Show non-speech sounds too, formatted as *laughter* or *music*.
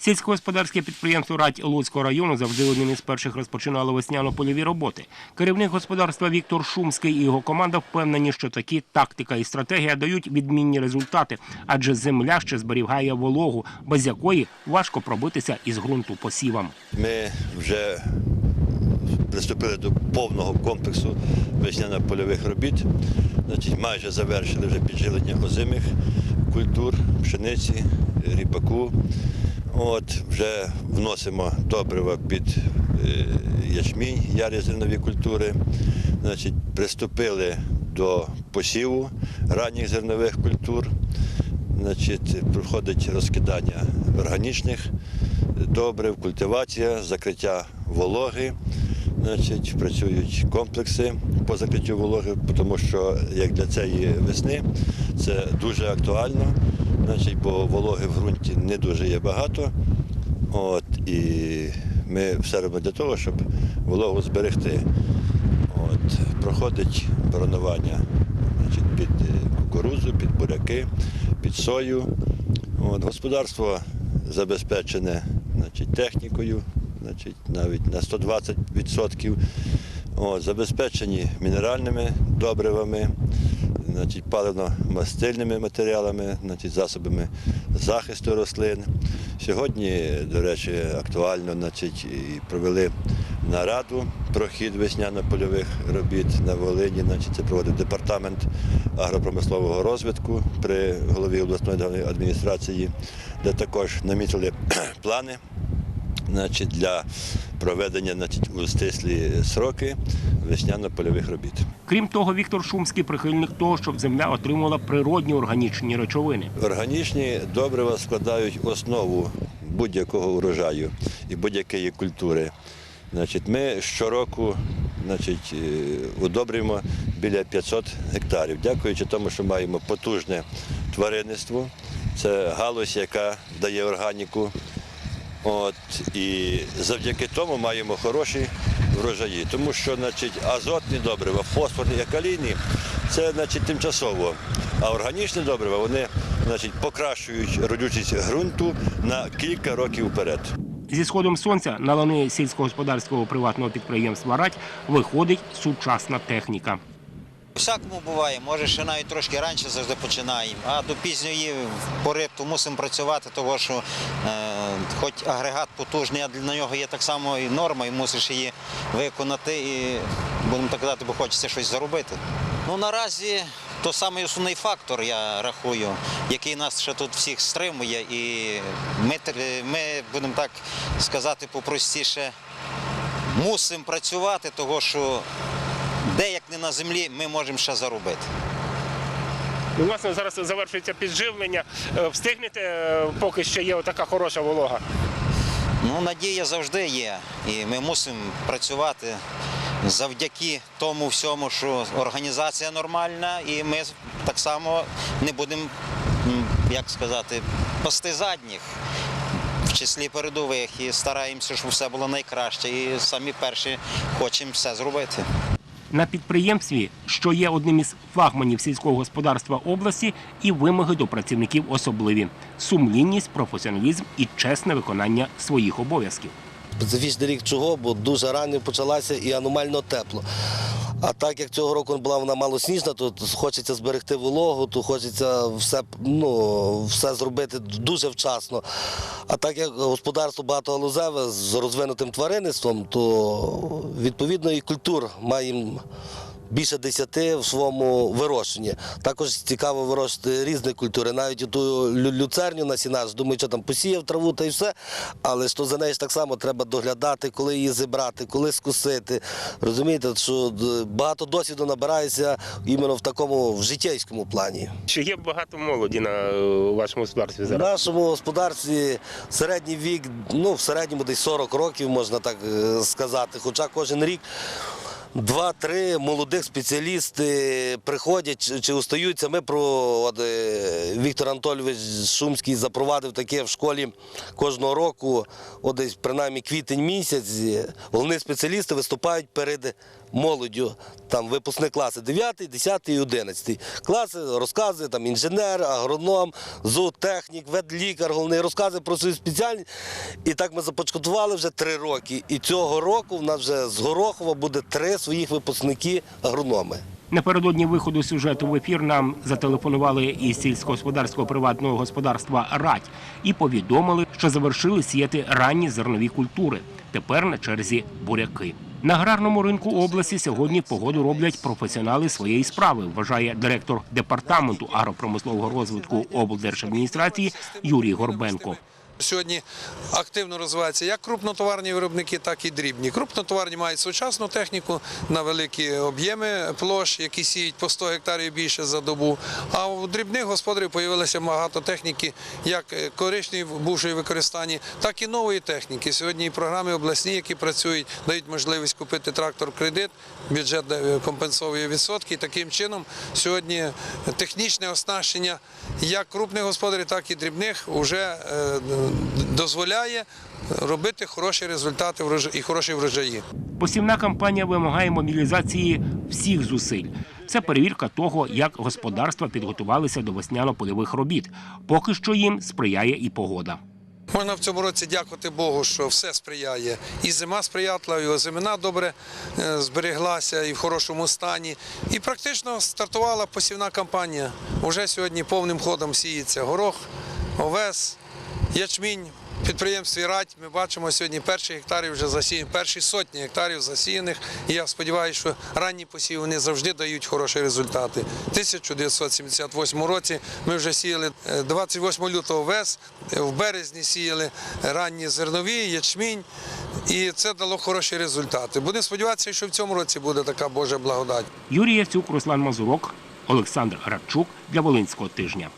Сільськогосподарське підприємство Радь Луцького району завжди одним із перших розпочинало весняно-польові роботи. Керівник господарства Віктор Шумський і його команда впевнені, що такі тактика і стратегія дають відмінні результати, адже земля ще зберігає вологу, без якої важко пробитися із ґрунту посівам. Ми вже приступили до повного комплексу весняно-польових робіт. Значить, майже завершили вже підживлення озимих культур, пшениці, ріпаку. От, вже вносимо добрива під е, ячмінь, ярі зернові культури. Значить, приступили до посіву ранніх зернових культур. Значить, проходить розкидання органічних добрив, культивація, закриття вологи. Значить, працюють комплекси по закриттю вологи, тому що як для цієї весни це дуже актуально, значить, бо вологи в ґрунті не дуже є багато. От, і ми все робимо для того, щоб вологу зберегти. От, проходить бронування значить, під е, кукурудзу, під буряки, під сою. От, господарство забезпечене значить, технікою, значить, навіть на 120%. От, забезпечені мінеральними добривами, значить, паливно-мастильними матеріалами, значить, засобами захисту рослин. Сьогодні, до речі, актуально значить, і провели нараду про хід весняно-польових робіт на Волині. Значить, це проводив департамент агропромислового розвитку при голові обласної адміністрації, де також намітили *clears throat* плани значить, для проведення значить, у стислі сроки весняно-польових робіт. Крім того, Віктор Шумський прихильник того, щоб земля отримувала природні органічні речовини. Органічні добрива складають основу будь-якого урожаю і будь-якої культури. Значить, ми щороку значить, е, удобрюємо біля 500 гектарів, дякуючи тому, що маємо потужне тваринництво. Це галузь, яка дає органіку. От, і завдяки тому маємо хороші врожаї. Тому що значить, азотні добрива, фосфорні і калійні це значить, тимчасово. А органічні добрива вони значить, покращують родючість ґрунту на кілька років вперед. Зі сходом сонця на лани сільськогосподарського приватного підприємства Радь виходить сучасна техніка. Всякому буває, може ще навіть трошки раніше завжди починаємо. А до пізньої пори мусимо працювати, тому що е, хоч агрегат потужний, а для нього є так само і норма, і мусиш її виконати, і будемо так казати, бо хочеться щось заробити. Ну наразі то самий основний фактор, я рахую, який нас ще тут всіх стримує. І ми, ми будемо так сказати попростіше, мусимо працювати, того що де як не на землі, ми можемо ще заробити. У вас зараз завершується підживлення. Е, Встигнете, е, поки ще є така хороша волога. Ну, надія завжди є, і ми мусимо працювати завдяки тому всьому, що організація нормальна, і ми так само не будемо, як сказати, пасти задніх. В числі передових і стараємося, щоб все було найкраще. І самі перші хочемо все зробити. На підприємстві, що є одним із флагманів сільського господарства області, і вимоги до працівників особливі: сумлінність, професіоналізм і чесне виконання своїх обов'язків. Специфічний рік чого, бо дуже рано почалася і аномально тепло. А так як цього року була вона малосніжна, то хочеться зберегти вологу, то хочеться все, ну, все зробити дуже вчасно. А так як господарство багатогалузеве з розвинутим тваринництвом, то відповідно і культур маємо більше десяти в своєму вирощенні. Також цікаво вирощувати різні культури, навіть ту люцерню на сінаж, думаю, що там посіяв траву та й все. Але то за нею ж так само треба доглядати, коли її зібрати, коли скусити. Розумієте, що багато досвіду набирається іменно в такому в життєйському плані. Чи є багато молоді на е, вашому господарстві В нашому господарстві середній вік, ну в середньому десь 40 років, можна так е, сказати. Хоча кожен рік два-три молодих спеціалісти приходять чи- остаються. Ми про от, е, Віктор Анатольович Шумський запровадив таке в школі кожного року, от десь принаймні квітень місяць. Головні спеціалісти виступають перед молоддю, там випускні класи 9, 10 і 11. Класи, розкази, там інженер, агроном, зоотехнік, ветлікар, головний розкази про свою спеціальність. І так ми започаткували вже три роки. І цього року в нас вже з Горохова буде три своїх випускники агрономи. Напередодні виходу сюжету в ефір нам зателефонували із сільськогосподарського приватного господарства Радь і повідомили, що завершили сіяти ранні зернові культури. Тепер на черзі буряки. На аграрному ринку області сьогодні погоду роблять професіонали своєї справи, вважає директор департаменту агропромислового розвитку облдержадміністрації Юрій Горбенко. Сьогодні активно розвиваються як крупнотоварні виробники, так і дрібні. Крупнотоварні мають сучасну техніку на великі об'єми площ, які сіють по 100 гектарів більше за добу. А у дрібних господарів з'явилося багато техніки, як е, коричневої бувшої використанні, так і нової техніки. Сьогодні програми обласні, які працюють, дають можливість купити трактор кредит, бюджет е, компенсовує відсотки. Таким чином сьогодні технічне оснащення як крупних господарів, так і дрібних вже е, дозволяє робити хороші результати і хороші врожаї. Посівна кампанія вимагає мобілізації всіх зусиль. Це перевірка того, як господарства підготувалися до весняно-польових робіт. Поки що їм сприяє і погода. Можна в цьому році дякувати Богу, що все сприяє. І зима сприятлива, і озимина добре е, збереглася і в хорошому стані. І практично стартувала посівна кампанія. Уже сьогодні повним ходом сіється горох, овес, ячмінь. Підприємстві Радь ми бачимо сьогодні перші гектарів вже засіяні, перші сотні гектарів засіяних. І я сподіваюся, що ранні посіви вони завжди дають хороші результати. У 1978 році ми вже сіяли е, 28 лютого вес, е, в березні сіяли ранні зернові, ячмінь, і це дало хороші результати. Будемо сподіватися, що в цьому році буде така Божа благодать. Юрій Яцюк, Руслан Мазурок, Олександр Радчук для Волинського тижня.